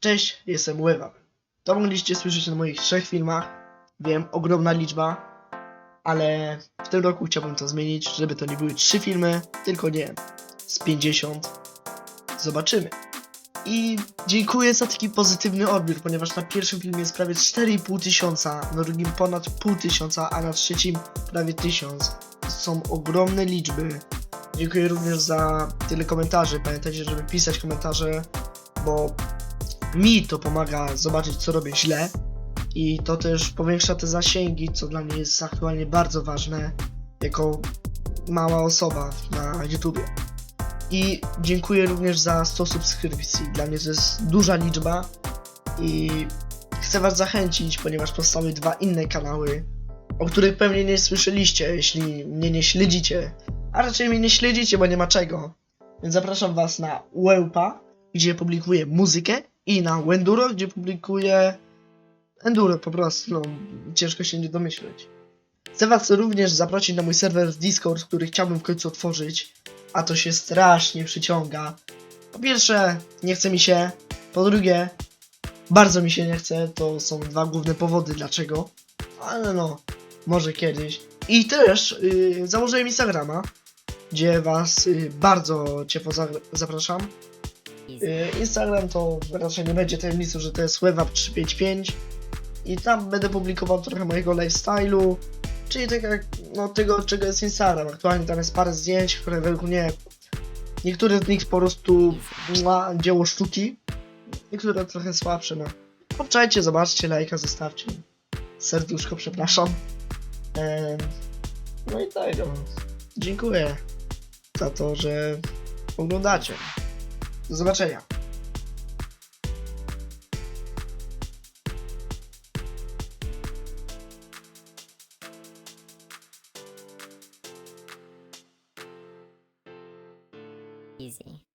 Cześć, jestem Łewam. To mogliście słyszeć na moich trzech filmach. Wiem, ogromna liczba, ale w tym roku chciałbym to zmienić, żeby to nie były trzy filmy, tylko nie z 50. Zobaczymy. I dziękuję za taki pozytywny odbiór, ponieważ na pierwszym filmie jest prawie 4,5 tysiąca, na drugim ponad pół tysiąca, a na trzecim prawie tysiąc. To są ogromne liczby. Dziękuję również za tyle komentarzy. Pamiętajcie, żeby pisać komentarze, bo mi to pomaga zobaczyć, co robię źle. I to też powiększa te zasięgi, co dla mnie jest aktualnie bardzo ważne, jako mała osoba na YouTubie. I dziękuję również za 100 subskrypcji. Dla mnie to jest duża liczba i chcę Was zachęcić, ponieważ powstały dwa inne kanały, o których pewnie nie słyszeliście, jeśli mnie nie śledzicie. A raczej mnie nie śledzicie, bo nie ma czego. Więc zapraszam Was na Wełpa, gdzie publikuję muzykę, i na Wenduro, gdzie publikuję Enduro po prostu. No, ciężko się nie domyśleć. Chcę Was również zaprosić na mój serwer z Discord, który chciałbym w końcu otworzyć, a to się strasznie przyciąga. Po pierwsze, nie chce mi się. Po drugie, bardzo mi się nie chce. To są dwa główne powody dlaczego. Ale no, może kiedyś. I też yy, założyłem Instagrama, gdzie Was yy, bardzo ciepło za zapraszam. Yy, Instagram to raczej nie będzie tajemnicą, że to jest webap355 i tam będę publikował trochę mojego lifestyle'u, czyli tak jak no, tego, czego jest Instagram. Aktualnie tam jest parę zdjęć, które według mnie niektóre z nich po prostu ma dzieło sztuki, niektóre trochę słabsze, no. Obczajcie, zobaczcie, lajka zostawcie. Serduszko, przepraszam. Em, no i tak, no. Dziękuję za to, że oglądacie. Do zobaczenia. Easy.